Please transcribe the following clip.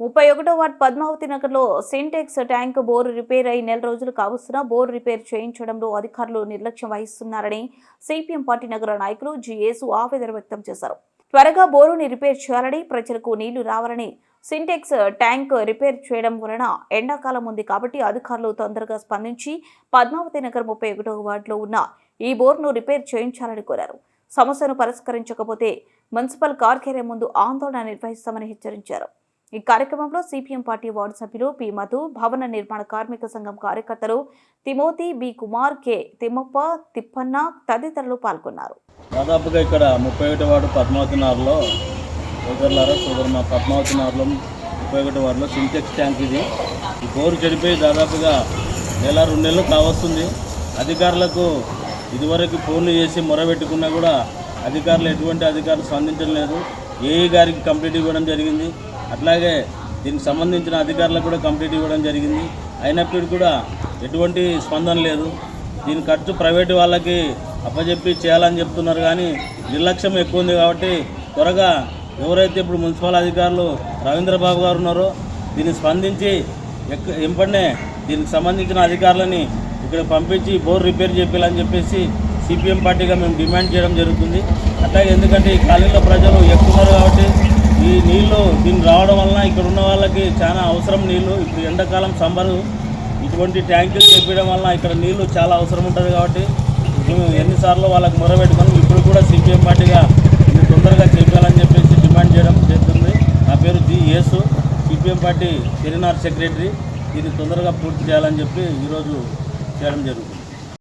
ముప్పై ఒకటో వార్డ్ పద్మావతి నగర్లో సింటెక్స్ ట్యాంక్ బోర్ రిపేర్ అయి నెల రోజులు కావస్తున్నా బోర్ రిపేర్ చేయించడంలో అధికారులు నిర్లక్ష్యం వహిస్తున్నారని సిపిఎం పార్టీ నగర నాయకులు జిఏసు ఆవేదన వ్యక్తం చేశారు. త్వరగా బోరుని రిపేర్ చేయాలని ప్రజలకు నీళ్ళు రావాలని సింటెక్స్ ట్యాంక్ రిపేర్ చేయడం వలన ఎండాకాలం ఉంది కాబట్టి అధికారులు తొందరగా స్పందించి పద్మావతి నగర్ ముప్పై ఒకటో వార్డులో ఉన్న ఈ బోర్ను రిపేర్ చేయించాలని కోరారు. సమస్యను పరిష్కరించకపోతే మున్సిపల్ కార్యాలయం ముందు ఆందోళన నిర్వహిస్తామని హెచ్చరించారు. ఈ కార్యక్రమంలో సిపిఎం పార్టీ వార్డు సభ్యులు పి మధు భవన నిర్మాణ కార్మిక సంఘం కార్యకర్తలు Timothy B Kumar K Thimmappa Thippanna తదితరులు పాల్గొన్నారు. దాదాపుగా ఇక్కడ ముప్పై ఒకటి వార్డు పద్మావతి నగర్లో సోదరులారా సోదరు మా పద్మావతి నగర్లో ముప్పై ఒకటి వార్డులో సింటెక్స్ ట్యాంక్ ఇది. ఈ బోరు చెడిపోయి దాదాపుగా నెల రెండు నెలలు కావస్తుంది. అధికారులకు ఇదివరకు ఫోన్లు చేసి మొరబెట్టుకున్నా కూడా అధికారులు ఎటువంటి అధికారులు స్పందించడం లేదు. ఏఈ గారికి కంప్లీట్ ఇవ్వడం జరిగింది. అట్లాగే దీనికి సంబంధించిన అధికారులకు కూడా కంప్లీట్ ఇవ్వడం జరిగింది. అయినప్పటికీ కూడా ఎటువంటి స్పందన లేదు. దీని ఖర్చు ప్రైవేటు వాళ్ళకి అప్పచెప్పి చేయాలని చెప్తున్నారు కానీ నిర్లక్ష్యం ఎక్కువ ఉంది కాబట్టి త్వరగా ఎవరైతే ఇప్పుడు మున్సిపల్ అధికారులు రవీంద్రబాబు గారు ఉన్నారో దీన్ని స్పందించి ఎక్క ఎంపడనే దీనికి సంబంధించిన అధికారులని ఇక్కడ పంపించి బోర్ రిపేర్ చేయాలని చెప్పేసి సిపిఎం పార్టీగా మేము డిమాండ్ చేయడం జరుగుతుంది. అట్లాగే ఎందుకంటే ఈ కాలనీలో ప్రజలు ఎక్కువ ఈ నీళ్ళు దీన్ని రావడం వలన ఇక్కడ ఉన్న వాళ్ళకి చాలా అవసరం నీళ్ళు. ఇప్పుడు ఎండాకాలం సమ్మర్ ఇటువంటి ట్యాంకులు చెప్పడం వలన ఇక్కడ నీళ్ళు చాలా అవసరం ఉంటుంది కాబట్టి మేము ఎన్నిసార్లు వాళ్ళకి మొరబెట్టుకొని ఇప్పుడు కూడా సిపిఎం పార్టీగా ఇది తొందరగా చేయాలని చెప్పేసి డిమాండ్ చేయడం చేస్తుంది. నా పేరు జి యేసు. సిపిఎం పార్టీ తెరినార్ సెక్రటరీ. ఇది తొందరగా పూర్తి చేయాలని చెప్పి ఈరోజు చేయడం జరుగుతుంది.